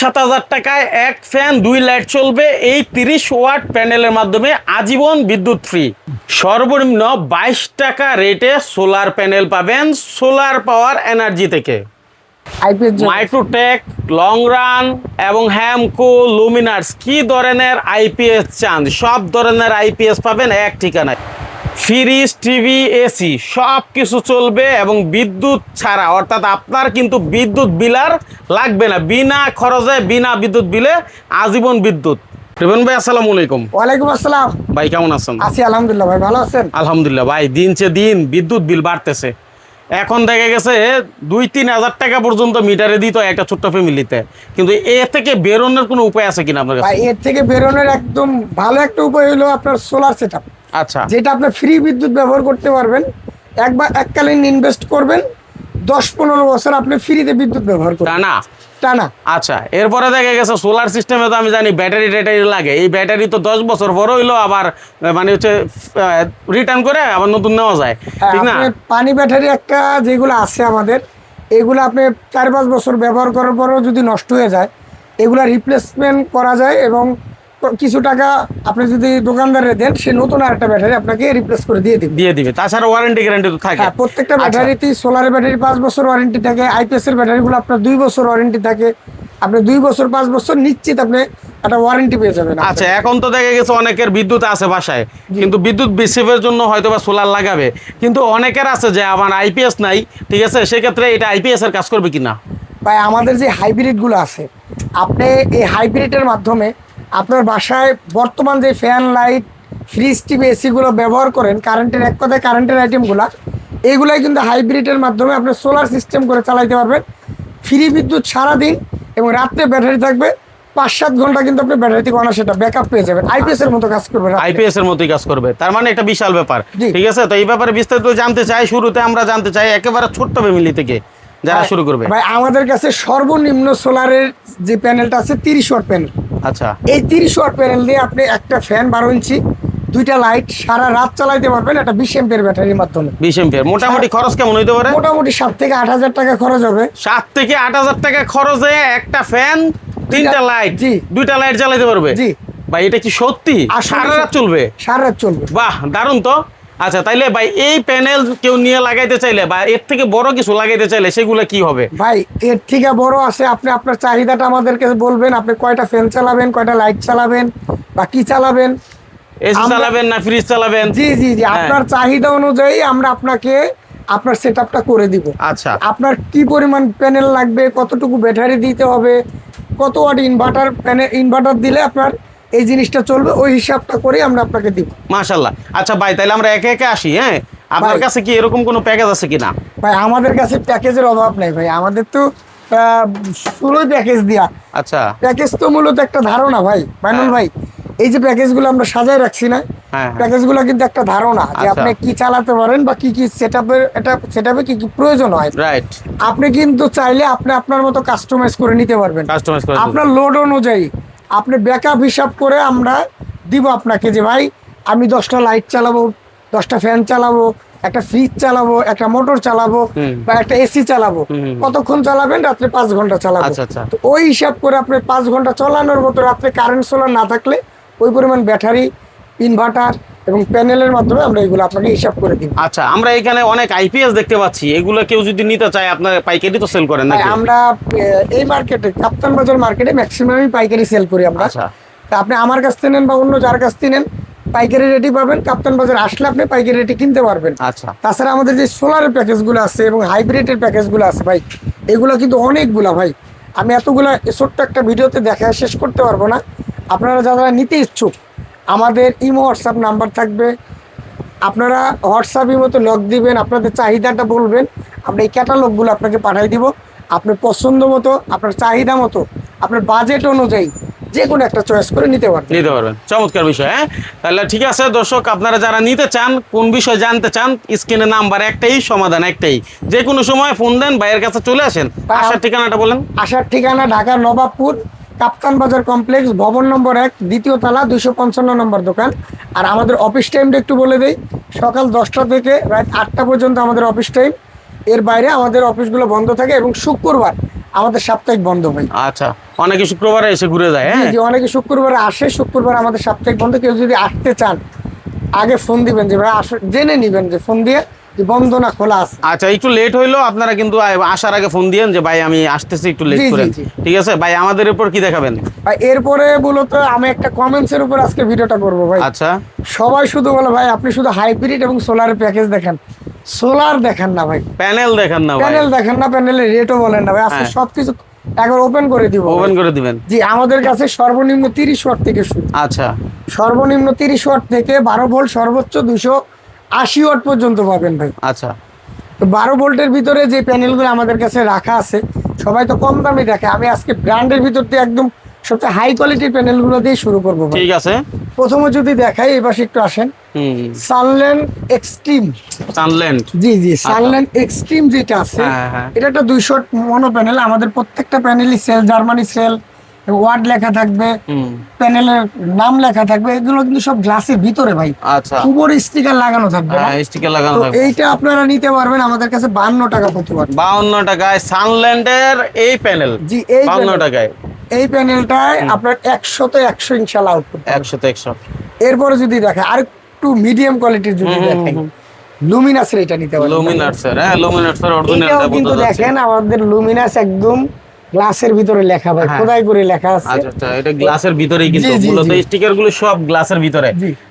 সাত হাজার টাকায় এক ফ্যান দুই লাইট চলবে। এই তিরিশ ওয়াট প্যানেলের মাধ্যমে আজীবন বিদ্যুৎ ফ্রি সর্বনিম্ন বাইশ টাকা রেটে সোলার প্যানেল পাবেন সোলার পাওয়ার এনার্জি থেকে। মাইক্রোটেক লং রান এবং হ্যামকো লুমিনার্স কি ধরনের আইপিএস চান? সব ধরনের আইপিএস পাবেন এক ঠিকানায়। ফ্রিজ টিভি এসি সব কিছু চলবে এবং বিদ্যুৎ ছাড়া। অর্থাৎ আপনার কিন্তু বিদ্যুৎ বিলার লাগবে না। বিনা খরচে বিনা বিদ্যুৎ বিলে আজীবন বিদ্যুৎ। রিবন ভাই আসসালামু আলাইকুম। ওয়ালাইকুম আসসালাম। ভাই কেমন আছেন? আছি আলহামদুলিল্লাহ। ভাই ভালো আছেন? আলহামদুলিল্লাহ ভাই দিন চে দিন বিদ্যুৎ বিল বাড়তেছে। এখন দেখা গেছে দুই তিন হাজার টাকা পর্যন্ত মিটারে দিত একটা ছোট্ট ফ্যামিলিতে। কিন্তু এ থেকে বেরোনোর কোনো উপায় আছে কিনা আপনার ভাই কাছে এর থেকে বেরোনোর একদম ভালো একটা উপায় হলো আপনার সোলার সেট আচ্ছা। যেটা আপনি ফ্রি বিদ্যুৎ ব্যবহার করতে পারবেন। একবার এককালীন ইনভেস্ট করবেন। দশ পনেরো বছর আপনি ফ্রিতে বিদ্যুৎ ব্যবহার করবেন। টানা? টানা। আচ্ছা এরপরে দেখা গেছে সোলার সিস্টেমে তো আমি জানি ব্যাটারি ট্যাটারি লাগে। এই ব্যাটারি তো দশ বছর পর হইল আবার মানে হচ্ছে রিটার্ন করে আবার নতুন নেওয়া যায়। হ্যাঁ, ঠিক না? পানি ব্যাটারি একটা যেগুলো আছে আমাদের এগুলো আপনি চার পাঁচ বছর ব্যবহার করার পরেও যদি নষ্ট হয়ে যায় এগুলা রিপ্লেসমেন্ট করা যায় এবং কিছু টাকা আপনি যদি দোকানদারে দেন সে নতুন আরেকটা ব্যাটারি আপনাকে রিপ্লেস করে দিয়ে দিবে। দিয়ে দিবে। তাছাড়া ওয়ারেন্টি গ্যারান্টি তো থাকে। হ্যাঁ প্রত্যেকটা আচ্ছা। ব্যাটারিতেই সোলারের ব্যাটারি পাঁচ বছর ওয়ারেন্টি থাকে আইপিএস এর ব্যাটারিগুলো আপনার দুই বছর ওয়ারেন্টি থাকে। আপনি দুই বছর পাঁচ বছর নিশ্চিত আপনি একটা ওয়ারেন্টি পেয়ে যাবেন আচ্ছা এখন তো দেখা গেছে অনেকের বিদ্যুৎ আছে বাসায়। কিন্তু বিদ্যুৎ বিসেফের জন্য হয়তো বা সোলার লাগাবে। কিন্তু অনেকের আছে যে আমার আইপিএস নাই ঠিক আছে? সেক্ষেত্রে এটা আইপিএস এর কাজ করবে কিনা? ভাই আমাদের যে হাইব্রিডগুলো আছে আপনি এই হাইব্রিডের মাধ্যমে আপনার বাসায় বর্তমান যে ফ্যান লাইট ফ্রিজ টিভি এসিগুলো ব্যবহার করেন কারেন্টের এক কথায় কারেন্টের আইটেমগুলো এইগুলাই কিন্তু হাইব্রিডের মাধ্যমে আপনি সোলার সিস্টেম করে চালাইতে পারবেন। ফ্রি বিদ্যুৎ সারাদিন এবং রাত্রে ব্যাটারি থাকবে পাঁচ সাত ঘণ্টা কিন্তু আপনি ব্যাটারি থেকে অনার সেটা ব্যাকআপ পেয়ে যাবেন। আইপিএস এর মতো কাজ করবে। আইপিএস এর মতোই কাজ করবে। তার মানে একটা বিশাল ব্যাপার। ঠিক আছে? তো এই ব্যাপারে বিস্তারিত জানতে চাই শুরুতে আমরা জানতে চাই একেবারে ছোট্ট ফ্যামিলি থেকে যারা শুরু করবে। ভাই আমাদের কাছে সর্বনিম্ন সোলারের যে প্যানেলটা আছে তিরিশ ওয়াট প্যানেল আচ্ছা। এই তিরিশ ওয়াট প্যানেল দিয়ে আপনি একটা ফ্যান বারো ইঞ্চি দুইটা লাইট সারা রাত চালাইতে পারবেন একটা বিশ এম্পের ব্যাটারির মাধ্যমে। বিশ এম্পিয়ার মোটামুটি খরচ কেমন হইতে পারে? মোটামুটি সাত থেকে আট হাজার টাকা খরচ হবে। সাত থেকে আট হাজার টাকা খরচে একটা ফ্যান তিনটা লাইট জি। দুইটা লাইট জ্বালাইতে পারবে? জি। ভাই এটা কি সত্যি? আসলে সারা রাত চলবে? সারা রাত চলবে। বাহ দারুণ তো। আচ্ছা তাইলে ভাই এই প্যানেল কেউ নিয়ে লাগাইতে চাইলে বা এর থেকে বড় কিছু লাগাইতে চাইলে সেগুলো কি হবে? ভাই এর থেকে বড় আছে আপনি আপনার চাহিদাটা আমাদেরকে বলবেন আপনি কয়টা ফ্যান চালাবেন কয়টা লাইট চালাবেন বা কি চালাবেন? এসি চালাবেন না ফ্রিজ চালাবেন? জি জি জি হ্যাঁ। আপনার চাহিদা অনুযায়ী আমরা আপনাকে আপনার সেট করে দিব। আচ্ছা। আপনার কি পরিমাণ প্যানেল লাগবে কতটুকু ব্যাটারি দিতে হবে কত ওয়াট ইনভার্টার প্যানেল ইনভার্টার দিলে আপনার এই জিনিসটা চলবে ওই হিসাবটা করে আমরা আপনাকে দিব। মাশাল্লাহ। আচ্ছা ভাই তাহলে আমরা একে একে আসি হ্যাঁ? আপনার কাছে কি এরকম কোনো প্যাকেজ আছে কিনা? ভাই আমাদের কাছে প্যাকেজের অভাব নাই ভাই। আমাদের তো আহ, প্যাকেজ দিয়া। আচ্ছা। প্যাকেজ তো মূলত একটা ধারণা ভাই মাইনুল হ্যাঁ। ভাই। এই যে প্যাকেজগুলো আমরা সাজায় রাখছি না হ্যাঁ, হ্যাঁ। প্যাকেজগুলো কিন্তু একটা ধারণা যে আচ্ছা। আপনি কি চালাতে পারেন বা কি কি সেটআপের এটা সেটআপে কি কি প্রয়োজন হয়। রাইট আপনি কিন্তু চাইলে আপনি আপনার মতো কাস্টমাইজ করে নিতে পারবেন। কাস্টমাইজ করে আপনার লোড অনুযায়ী। আপনি ব্যাকআপ হিসাব করে আমরা দিব আপনাকে যে ভাই আমি দশটা লাইট চালাবো দশটা ফ্যান চালাবো একটা ফ্রিজ চালাবো একটা মোটর চালাবো বা একটা এসি চালাবো। কতক্ষণ চালাবেন? রাত্রে পাঁচ ঘণ্টা চালাবো। আচ্ছা, আচ্ছা। তো ওই হিসাব করে আপনি পাঁচ ঘণ্টা চালানোর মতো রাত্রে কারেন্ট সোলার না থাকলে ওই পরিমাণ ব্যাটারি ইনভার্টার এবং প্যানেলের মাধ্যমে আমরা এগুলো আপনাকে হিসাব করে দিব। আচ্ছা আমরা এখানে অনেক আইপিএস দেখতে পাচ্ছি। এগুলো কেউ যদি নিতে চায় আপনার পাইকারি তো সেল করেন নাকি? আমরা এই মার্কেটে কাপ্তান বাজার মার্কেটে ম্যাক্সিমামই পাইকারি সেল করি আমরা। আচ্ছা। তা আপনি আমার কাছ থেকে নেন বা অন্য যার কাছ থেকে নেন পাইকারি রেটই পাবেন। কাপ্তান বাজার আসলে আপনি পাইকারি রেটে কিনতে পারবেন। আচ্ছা। তাছাড়া আমাদের যে সোলারের প্যাকেজগুলো আছে এবং হাইব্রিডের প্যাকেজগুলো আছে ভাই এগুলো কিন্তু অনেকগুলা ভাই। আমি এতগুলা ছোট্ট একটা ভিডিওতে দেখা শেষ করতে পারব না। আপনারা যারা নিতে ইচ্ছুক আমাদের ইমো হোয়াটসঅ্যাপ নাম্বার থাকবে। আপনারা হোয়াটসঅ্যাপের মতো লক দিবেন আপনাদের চাহিদাটা বলবেন আমরা এই ক্যাটালগুলো আপনাকে পাঠাই দিব। আপনার পছন্দ মতো আপনার চাহিদা মতো আপনার বাজেট অনুযায়ী যে কোনো একটা চয়েস করে নিতে পারবেন। নিতে পারবেন। চমৎকার বিষয় হ্যাঁ? তাহলে ঠিক আছে দর্শক আপনারা যারা নিতে চান কোন বিষয় জানতে চান স্ক্রিনে নাম্বার একটাই সমাধান একটাই। যে কোনো সময় ফোন দেন ভাইয়ের কাছে চলে আসেন। আসার ঠিকানাটা বলেন। আসার ঠিকানা ঢাকা নবাবপুর কাপ্তান বাজার কমপ্লেক্স ভবন নম্বর এক দ্বিতীয় তলা দুইশো পঞ্চান্ন নম্বর দোকান। আর আমাদের অফিস টাইমটা একটু বলে দেই সকাল দশটা থেকে রাত আটটা পর্যন্ত আমাদের অফিস টাইম এর বাইরে আমাদের অফিসগুলো বন্ধ থাকে এবং শুক্রবার আমাদের সাপ্তাহিক বন্ধ হয়। আচ্ছা অনেকে শুক্রবারে এসে ঘুরে যায় হ্যাঁ? অনেকে শুক্রবার আসে শুক্রবার আমাদের সাপ্তাহিক বন্ধ। কেউ যদি আসতে চান আগে ফোন দিবেন যে ভাই আস- জেনে নিবেন যে ফোন দিয়ে যে বন্ধ না খোলা আছে। আচ্ছা একটু লেট হইল আপনারা কিন্তু আসার আগে ফোন দিয়েন যে ভাই আমি আসতেছি একটু লেট জি। ঠিক আছে? ভাই আমাদের উপর কি দেখাবেন? আর এরপরে মূলত আমি একটা কমেন্টস এর উপর আজকে ভিডিওটা করব ভাই। আচ্ছা। সবাই শুধু বলে ভাই আপনি শুধু হাইব্রিড এবং সোলারের প্যাকেজ দেখেন। সোলার দেখেন না ভাই। প্যানেল দেখেন না প্যানেল দেখেন না প্যানেলের রেটও বলেন না ভাই। আজকে হ্যাঁ। সবকিছু একবার ওপেন করে দিব ওপেন করে দিবেন। জি আমাদের কাছে সর্বনিম্ন তিরিশ ওয়াট থেকে শুরু। আচ্ছা। সর্বনিম্ন তিরিশ ওয়াট থেকে বারো ভোল্ট সর্বোচ্চ দুশো আশি ওয়াট পর্যন্ত পাবেন ভাই। আচ্ছা। তো বারো ভোল্টের ভিতরে যে প্যানেলগুলো আমাদের কাছে রাখা আছে সবাই তো কম দামে দেখে। আমি আজকে ব্র্যান্ডের ভিতর দিয়ে একদম সবচেয়ে হাই কোয়ালিটির প্যানেলগুলো দিয়ে শুরু করব। ঠিক আছে। প্রথমে যদি দেখাই এই পাশে একটু আসেন। Sunland extreme Sunland G G Sunland extreme যেটা আছে হ্যাঁ, হ্যাঁ। এটা একটা দুইশো মনো প্যানেল আমাদের প্রত্যেকটা প্যানেলই সেল জার্মানি সেল ওয়ার্ড লেখা থাকবে প্যানেলের নাম লেখা থাকবে এগুলো কিন্তু সব গ্লাসের ভিতরে ভাই। আচ্ছা। উপরে স্টিকার লাগানো থাকবে হ্যাঁ স্টিকার লাগানো থাকবে। এইটা আপনারা নিতে পারবেন আমাদের কাছে বান্ন টাকা প্রতি ওয়াট বাউন্ন টাকায় সানল্যান্ডের এই প্যানেল জি এই বাউন্ন প্যানেল- টাকায়। এই প্যানেলটায় আপনার একশো তো একশো ইনশাল্লাহ আউটপুট একশো তো একশো। এরপরে যদি দেখে আর একটু মিডিয়াম কোয়ালিটির যদি দেখেন। লুমিনাসের এটা নিতে পারবেন। লুমিনার্সের হ্যাঁ লুমিনার্সের এটাও অরিজিনালটা কিন্তু দেখেন আমাদের লুমিনাস একদম গ্লাসের ভিতরে লেখা ভাই হ্যাঁ। খোদাই করে লেখা আছে। আচ্ছা আচ্ছা এটা গ্লাসের ভিতরেই কিন্তু মূলত স্টিকারগুলো সব গ্লাসের ভিতরে।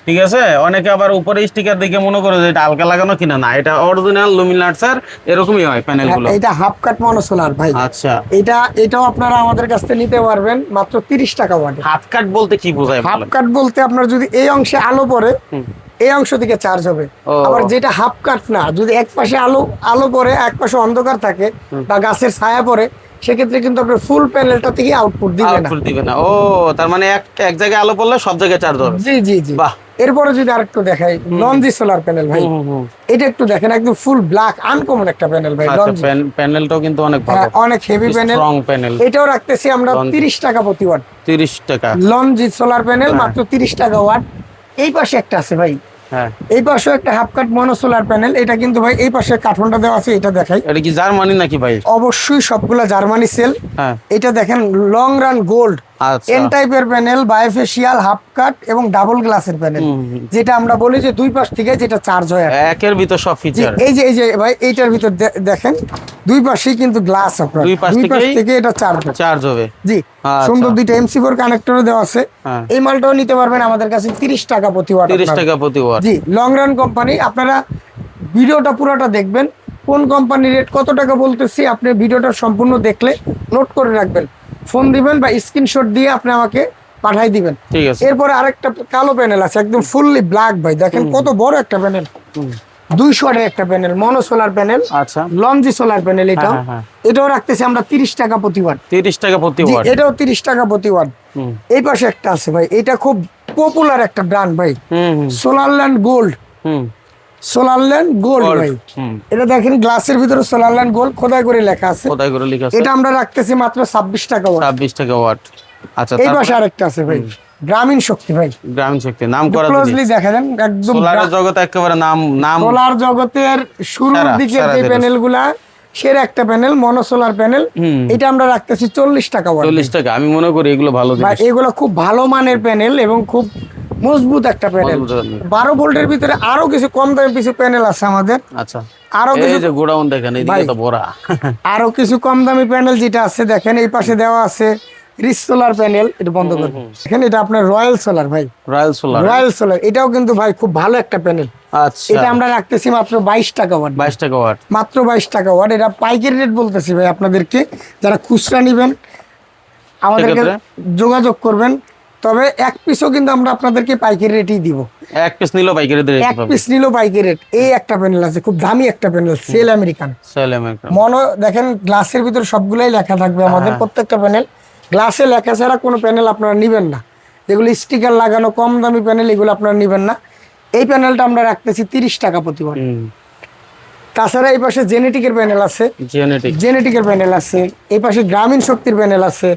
ঠিক আছে? অনেকে আবার উপরে স্টিকার দেখে মনে করে যে এটা হালকা লাগানো কিনা না এটা অরিজিনাল লুমিনার্সের এরকমই হয় প্যানেলগুলো। হ্যাঁ, এটা হাফ কাট মনোসোলার ভাই। আচ্ছা। এটা এটাও আপনারা আমাদের কাছ থেকে নিতে পারবেন মাত্র তিরিশ টাকা ওয়াটে হাফ কাট বলতে কি বোঝায় হাফ? কাট বলতে আপনার যদি এই অংশে আলো পড়ে এই অংশ থেকে চার্জ হবে। আবার যেটা হাফ কাট না যদি এক পাশে আলো আলো পড়ে এক পাশে অন্ধকার থাকে বা গাছের ছায়া পড়ে সেক্ষেত্রে কিন্তু আপনার ফুল প্যানেলটা থেকে আউটপুট দিবে না। আউটপুট দিবে না। ও তার মানে এক এক জায়গায় আলো পড়লে সব জায়গায় চার্জ হবে জি জি জি। বাহ। এরপরে যদি আরেকটু দেখাই লঞ্জি সোলার প্যানেল ভাই। এটা একটু দেখেন একদম ফুল ব্ল্যাক আনকমন একটা প্যানেল ভাই আচ্ছা প্যানেলটাও কিন্তু অনেক ভালো। হ্যাঁ, অনেক হেভি প্যানেল স্ট্রং প্যানেল এটাও রাখতেছি আমরা Longi। তিরিশ টাকা প্রতি ওয়াট তিরিশ টাকা। Longi solar panel. মাত্র তিরিশ টাকা ওয়াট এই পাশে একটা আছে ভাই এই পাশে একটা half cut mono solar panel এটা কিন্তু ভাই এই পাশে কাঠনটা দেওয়া আছে এটা দেখাই। এটা কি জার্মানি নাকি ভাই? অবশ্যই সবগুলা জার্মানি সেল হ্যাঁ। এটা দেখেন লং রান গোল্ড এন টাইপের প্যানেল বায়োফেশিয়াল হাফ কাট এবং ডাবল গ্লাসের প্যানেল। যেটা আমরা বলি যে দুই পাশ থেকে যেটা চার্জ হয় একের ভিতর সব ফিচার এই যে এই যে ভাই এইটার ভিতর দেখেন দুই পাশেই কিন্তু গ্লাস আপনার। দুই পাশ থেকে এটা চার্জ চার্জ হবে। জি আচ্ছা। সুন্দর দুইটা এমসি ফোর কানেক্টরও দেওয়া আছে। হ্যাঁ। এই মালটাও নিতে পারবেন আমাদের কাছে তিরিশ টাকা প্রতি ওয়াট তিরিশ আপনার। টাকা প্রতি watt G long run company আপনারা ভিডিওটা পুরোটা দেখবেন। কোন কোম্পানির রেট কত টাকা বলতেছি আপনি ভিডিওটা সম্পূর্ণ দেখলে নোট করে রাখবেন। ফোন দিবেন বা স্ক্রিনশট দিয়ে আপনি আমাকে পাঠাই দিবেন। ঠিক আছে। এরপরে আরেকটা কালো প্যানেল আছে একদম ফুললি ব্ল্যাক ভাই। দেখেন কত বড় একটা প্যানেল। দুইশো ওয়াটের একটা প্যানেল মনো সোলার প্যানেল আচ্ছা। লঞ্জি সোলার প্যানেল এটাও। হ্যাঁ, হ্যাঁ। এটাও রাখতেছি আমরা তিরিশ টাকা প্রতি ওয়াট তিরিশ টাকা প্রতি ওয়াট এটাও তিরিশ টাকা প্রতি ওয়াট এই পাশে একটা আছে ভাই এটা খুব পপুলার একটা ব্র্যান্ড ভাই। Solar Land Gold Solarland Gold ভাই। এটা দেখেন গ্লাসের ভিতরে সোলারল্যান্ড গোল্ড খোদাই করে লেখা আছে? খোদাই করে লেখা আছে? এটা আমরা রাখতেছি মাত্র ছাব্বিশ টাকা ওয়াট ছাব্বিশ টাকা ওয়াট আচ্ছা এই পাশে আরেকটা আছে ভাই। গ্রামীণ শক্তি ভাই। গ্রামীণ শক্তি নাম করা ক্লোজলি দেখা যান একদম সোলার জগতে একেবারে নাম নাম সোলার জগতের শুরুর দিকের যে জিনিস। সের একটা প্যানেল মনোসোলার প্যানেল এটা আমরা রাখতেছি চল্লিশ টাকা চল্লিশ টাকা আমি মনে করি এগুলো ভালো এগুলো খুব ভালো মানের প্যানেল এবং খুব মজবুত একটা প্যানেল বারো ভোল্টের ভিতরে আরও কিছু কম দামি কিছু প্যানেল আছে আমাদের। আচ্ছা। আরও কিছু গোডাউন দেখেন এইদিকে তো ভরা। আরও কিছু কম দামি প্যানেল যেটা আছে দেখেন এই পাশে দেওয়া আছে রিস সোলার প্যানেল এটা বন্ধ দেখেন এটা আপনার রয়্যাল সোলার ভাই। Royal Solar. রয়্যাল সোলার এটাও কিন্তু ভাই খুব ভালো একটা প্যানেল। আচ্ছা। এটা আমরা রাখতেছি মাত্র বাইশ টাকা ওয়াট। বাইশ টাকা ওয়াট। মাত্র বাইশ টাকা ওয়াট এটা পাইকারি রেট বলতেছি ভাই আপনাদেরকে। যারা খুচরা নেবেন আমাদেরকে যোগাযোগ করবেন। তবে এক পিসও কিন্তু আমরা আপনাদেরকে পাইকারি রেটই দিব। এক পিস নিলো পাইকারি দিয়ে এক পিস নিল পাইকারি রেট। এই একটা প্যানেল আছে খুব দামি একটা panel cell American. Cell America mono দেখেন গ্লাসের ভিতরে সবগুলাই লেখা থাকবে আমাদের হ্যাঁ। প্রত্যেকটা প্যানেল। গ্লাসে লেখা ছাড়া কোনো প্যানেল আপনারা নেবেন না। যেগুলো স্টিকার লাগানো কম দামি প্যানেল এগুলো আপনারা নেবেন না। এই প্যানেলটা আমরা রাখতেছি তিরিশ টাকা প্রতি ওয়াট তাছাড়া এই পাশে জেনেটিকের প্যানেল আছে। জেনেটিকের প্যানেল আছে। এই পাশে গ্রামীণ শক্তির প্যানেল আছে।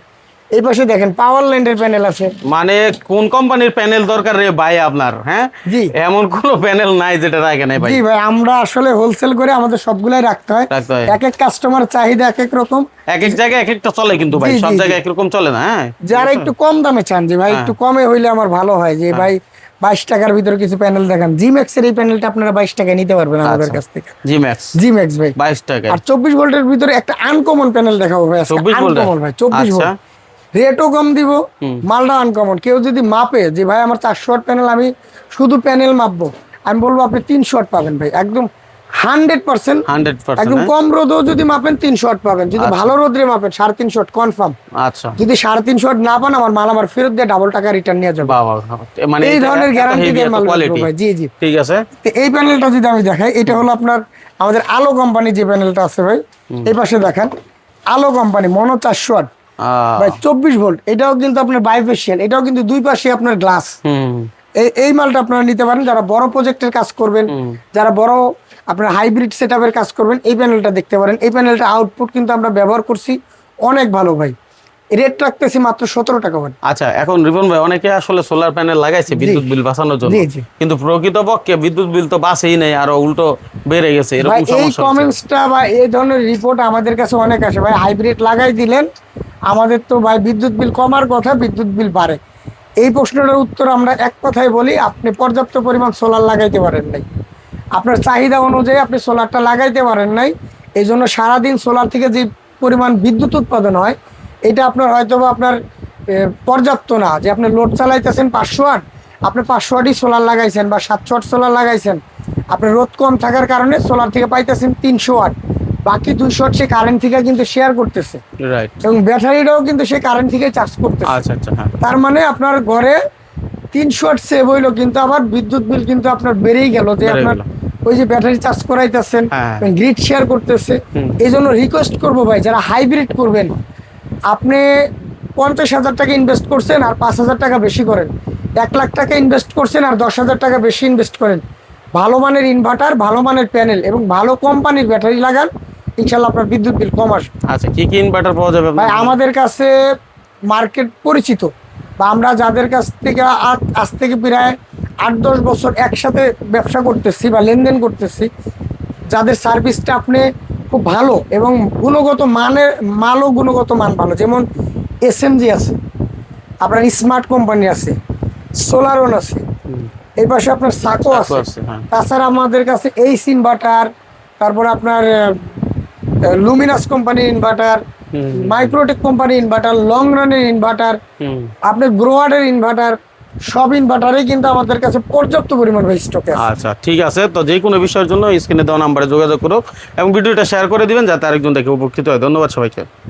এই পাশে দেখেন পাওয়ার ল্যান্ডের প্যানেল আছে। মানে কোন কোম্পানির প্যানেল দরকার রে ভাই আপনার হ্যাঁ? জি। এমন কোন প্যানেল নাই যেটা রাখে নাই ভাই। জি ভাই আমরা আসলে হোলসেল করে আমাদের সবগুলাই রাখতে হয়। রাখতে হয়। এক এক কাস্টমার চাহিদা এক এক রকম। এক এক জায়গায় এক একটা চলে কিন্তু ভাই সব জায়গায় একরকম চলে না হ্যাঁ? যারা একটু কম দামে চান যে ভাই হ্যাঁ। একটু কমে হইলে আমার ভালো হয় যে ভাই বাইশ টাকার ভিতরে কিছু প্যানেল দেখান। জি ম্যাক্সের এই প্যানেলটা আপনারা বাইশ টাকায় নিতে পারবেন আমাদের আচ্ছা। কাছ থেকে। জি ম্যাক্স জি ভাই। বাইশ টাকা আর চব্বিশ ভোল্টের ভিতরে একটা আনকমন প্যানেল দেখাবো ভাই 24 ভোল্টের? আনকমন ভাই চব্বিশ আচ্ছা। ভোল্ট। রেটও কম দিব মালটা আনকমন কেউ যদি মাপে যে ভাই আমার চারশো ওয়াট প্যানেল আমি শুধু প্যানেল মাপবো আমি বলব আপনি তিনশো ওয়াট পাবেন ভাই। একদম হান্ড্রেড পার্সেন্ট হান্ড্রেড একদম কম রোদও যদি মাপেন তিনশো ওয়াট পাবেন। যদি ভালো রোদ্রে মাপেন সাড়ে তিনশো ওয়াট কনফার্ম আচ্ছা। যদি সাড়ে তিনশো ওয়াট না পান আমার মাল আমার ফেরত দিয়ে ডাবল টাকা রিটার্ন নিয়ে যাবে। মানে এই ধরনের গ্যারান্টি দিয়ে মাল ভাই জি জি। ঠিক আছে? তো এই প্যানেলটা যদি আমি দেখাই এটা হলো আপনার আমাদের আলো কোম্পানি যে প্যানেলটা আছে ভাই এই পাশে দেখেন আলো কোম্পানি মনো চারশো ওয়াট ভাই চব্বিশ ভোল্ট এটাও কিন্তু আপনার বাইফেশিয়াল এটাও কিন্তু দুই পাশে আপনার গ্লাস এই এই মালটা আপনারা নিতে পারেন যারা বড় প্রজেক্টের কাজ করবেন যারা বড় আপনার হাইব্রিড সেট কাজ করবেন এই প্যানেলটা দেখতে পারেন। এই প্যানেলটা আউটপুট কিন্তু আমরা ব্যবহার করছি অনেক ভালো ভাই। রেট রাখতেছি মাত্র সতেরো টাকা ভাই। আচ্ছা এখন রিপন ভাই অনেকে আসলে সোলার প্যানেল লাগাইছে বিদ্যুৎ বিল বাঁচানোর জন্য। কিন্তু প্রকৃতপক্ষে বিদ্যুৎ বিল তো বাঁচেই নেই আরও উল্টো বেড়ে গেছে এরকম এই সমস্যা হচ্ছে। কমেন্টসটা বা এই ধরনের রিপোর্ট আমাদের কাছে অনেক আসে। ভাই হাইব্রিড লাগাই দিলেন আমাদের তো ভাই বিদ্যুৎ বিল কমার কথা, বিদ্যুৎ বিল বাড়ে। এই প্রশ্নটার উত্তর আমরা এক কথায় বলি, আপনি পর্যাপ্ত পরিমাণ সোলার লাগাইতে পারেন নাই। আপনার চাহিদা অনুযায়ী আপনি সোলারটা লাগাইতে পারেন নাই। এই জন্য সারাদিন সোলার থেকে যে পরিমাণ বিদ্যুৎ উৎপাদন হয়, এটা আপনার হয়তো আপনার পর্যাপ্ত না। যে আপনি লোড চালাইতেছেন পাঁচশো আট, আপনি পাঁচশো আটই সোলার লাগাইছেন বা সাতশো আট সোলার লাগাইছেন। আপনার রোদ কম থাকার কারণে সোলার থেকে পাইতেছেন তিনশো আট। বাকি দুইশো আট সে কারেন্ট থেকে কিন্তু শেয়ার করতেছে। রাইট এবং ব্যাটারিটাও কিন্তু সে কারেন্ট থেকে চার্জ করতেছে। আচ্ছা আচ্ছা হ্যাঁ। তার মানে আপনার ঘরে তিনশো আট সেভ হইল কিন্তু আবার বিদ্যুৎ বিল কিন্তু আপনার বেড়েই গেল যে আপনার ওই যে ব্যাটারি চার্জ করাইতেছেন হ্যাঁ। গ্রিড শেয়ার করতেছে। এই জন্য রিকোয়েস্ট করব ভাই যারা হাইব্রিড করবেন আপনি পঞ্চাশ হাজার টাকা ইনভেস্ট করছেন আর পাঁচ হাজার টাকা বেশি করেন। এক লাখ টাকা ইনভেস্ট করছেন আর দশ হাজার টাকা বেশি ইনভেস্ট করেন। ভালো মানের ইনভার্টার ভালো মানের প্যানেল এবং ভালো কোম্পানির ব্যাটারি লাগান। ইনশাল্লাহ আপনার বিদ্যুৎ বিল কম আসবে। আচ্ছা কি কি ইনভার্টার পাওয়া যাবে? ভাই আমাদের কাছে মার্কেট পরিচিত। বা আমরা যাদের কাছ থেকে আজ থেকে প্রায় আট দশ বছর একসাথে ব্যবসা করতেছি বা লেনদেন করতেছি যাদের সার্ভিসটা আপনি খুব ভালো এবং গুণগত মানের মালও গুণগত মান ভালো। যেমন এসএমজি আছে আপনার স্মার্ট কোম্পানি আছে সোলারন আছে এই পাশে আপনার সাকো আছে, হ্যাঁ। তাছাড়া আমাদের কাছে এইস ইনভার্টার তারপর আপনার লুমিনাস কোম্পানির ইনভার্টার। মাইক্রোটেক কোম্পানির ইনভার্টার লং রানের ইনভার্টার আপনি আপনার গ্রোয়ার্ডের ইনভার্টার সব ইনভার্টারই কিন্তু আমাদের কাছে পর্যাপ্ত পরিমাণ স্টক স্টকে আছে। আচ্ছা ঠিক আছে। তো যে কোনো বিষয়ের জন্য স্ক্রিনে দেওয়া নাম্বারে যোগাযোগ করো এবং ভিডিওটা শেয়ার করে দিবেন যাতে আরেকজন দেখে উপকৃত হয়। ধন্যবাদ সবাইকে।